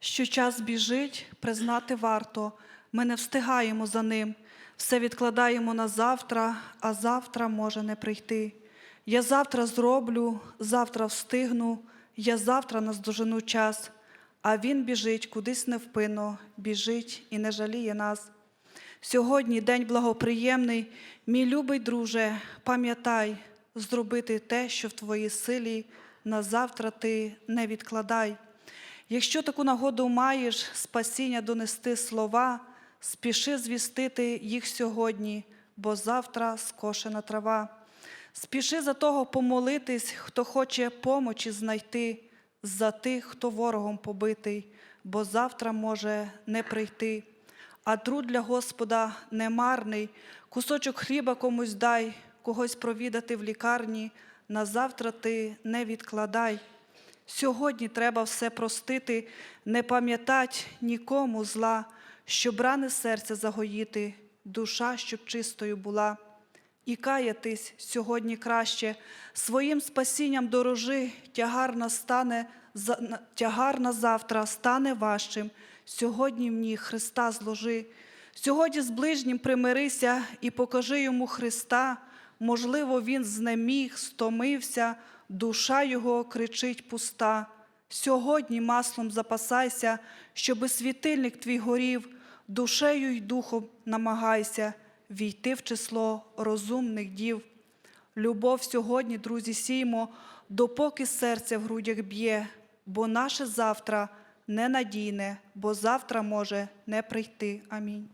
що час біжить, признати варто. Ми не встигаємо за ним, все відкладаємо на завтра, а завтра може не прийти. Я завтра зроблю, завтра встигну, я завтра наздожену час, а він біжить кудись невпинно, біжить і не жаліє нас. Сьогодні день благоприємний, мій любий друже, пам'ятай, зробити те, що в твоїй силі, на завтра ти не відкладай. Якщо таку нагоду маєш спасіння донести слова, спіши звістити їх сьогодні, бо завтра скошена трава. Спіши за того помолитись, хто хоче помочі знайти, за тих, хто ворогом побитий, бо завтра може не прийти. А труд для Господа немарний, кусочок хліба комусь дай, когось провідати в лікарні, на завтра ти не відкладай. Сьогодні треба все простити, не пам'ятать нікому зла, щоб рани серця загоїти, душа, щоб чистою була. І каятись сьогодні краще, своїм спасінням дорожи, тягар на- тягар на завтра стане важчим. Сьогодні в ній Христа зложи. Сьогодні з ближнім примирися і покажи йому Христа. Можливо, він знеміг, стомився, душа його кричить пуста. Сьогодні маслом запасайся, щоби світильник твій горів, душею й духом намагайся війти в число розумних дів. Любов сьогодні, друзі, сіймо, допоки серце в грудях б'є, бо наше завтра ненадійне, бо завтра може не прийти. Амінь.